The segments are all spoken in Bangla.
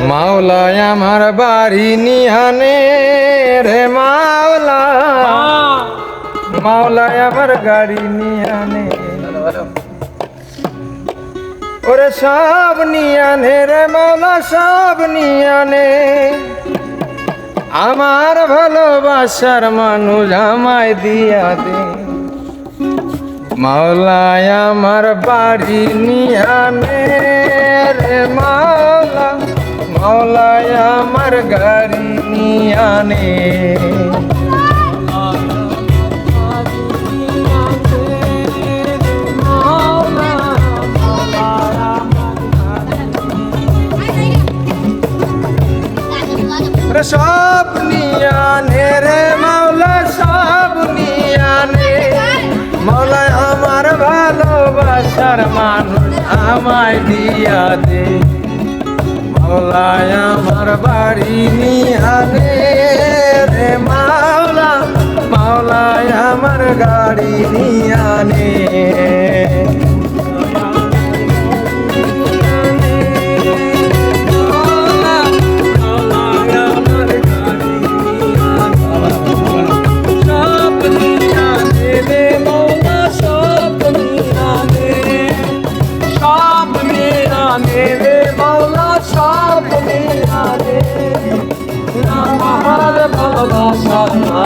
মাওলায় আমার বাড়ি নিহানে রে মাওলা। মাওলায় আমার গাড়ি নিহানে। ওরে সব নিয়ানে রে মাওলা, সব নিয়ানে আমার ভালোবাসার মানুষ আমায় দিয়া দে। মাওলায় আমার বাড়ি নিয়ানে আমার গাড়ি সব নিয়ানে রে মাওলা, সব নিয়ানে মাওলায় আমার ভালোবাসার মানুষ আমায় দিয়া দে। মাওলায় আমার বাড়ি নিয়ানে রে মাওলা মাওলায় আমার গাড়ি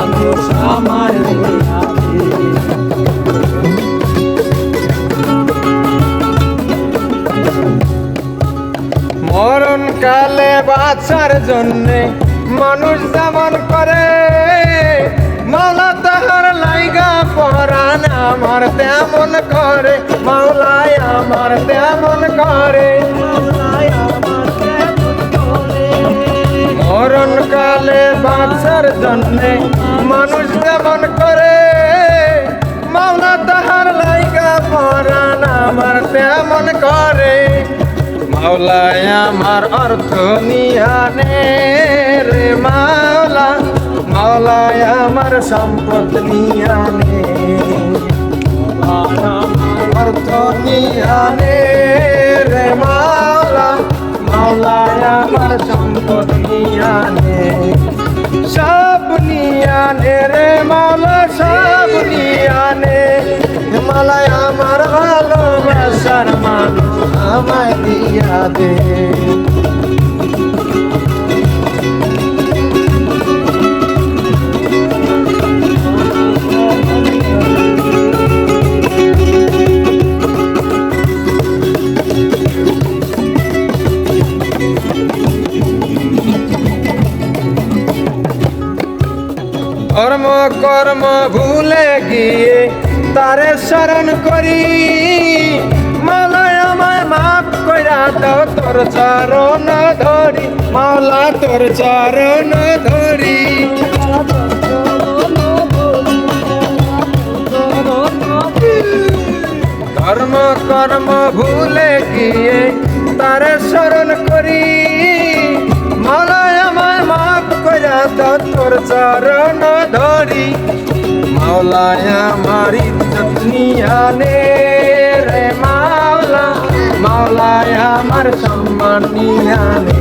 নিয়ানে মরণ কালে বাঁচার জন্যে মানুষ যেমন করে। মাওলা তাহার লাইগা পরাণ আমার তেমন করে। মাওলায় আমার তেমন করে। মরণ কালে বাঁচার জন্যে মানুষ যেমন করে, মাওলা তাহার লাইগা পরাণ আমার তেমন করে। মাওলায় আমার অর্থ নিয়ানে রে মাওলা, মাওলায় আমার সম্পদ নিয়ানে। অর্থ নিয়ানে নিয়ানে সব নিয়ানে রে মালা সব নিয়ানে। মালায় আমার ভালোবাসার মানুষ আমায় দিয়া দে। কর্ম কর্ম ভুলে গিয়ে তারে শরণ করি। মালায় আমায় মাফ কইরা দাও তোর চরণ ধরি। মাওলা, তোর চরণ ধরি। কর্ম কর্ম ভুলে গিয়ে তারে মাওলায় আমার ইজ্জত নিয়ানে রে মাওলা। মাওলায় আমার সম্মান নিয়ানে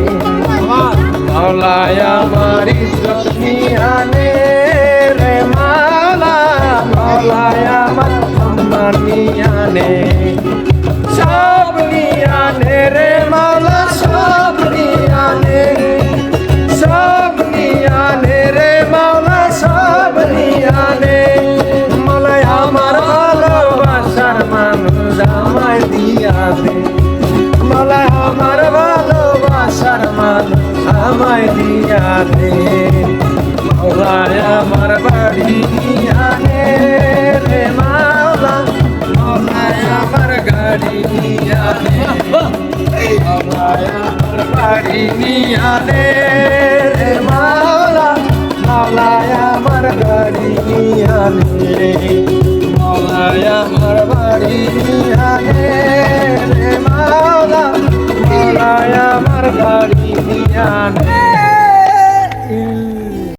মাওলায় আমার ইজ্জত নিয়ানে রে মাওলা। মাওলায় আমার সম্মান সব নিয়ানে রে মাওলা, সব নিয়ানে মালায় আমার ভালোবাসার মানুষ আমায় দিয়া দে। মাওলায় আমার বাড়ি নিয়ানে রে মাওলা মাওলায় আমার গাড়ি নিয়ানে মাওলায় আমার বাড়ি নিয়ানে রে মাওলা মাওলায় আমার গাড়ি নিয়ানে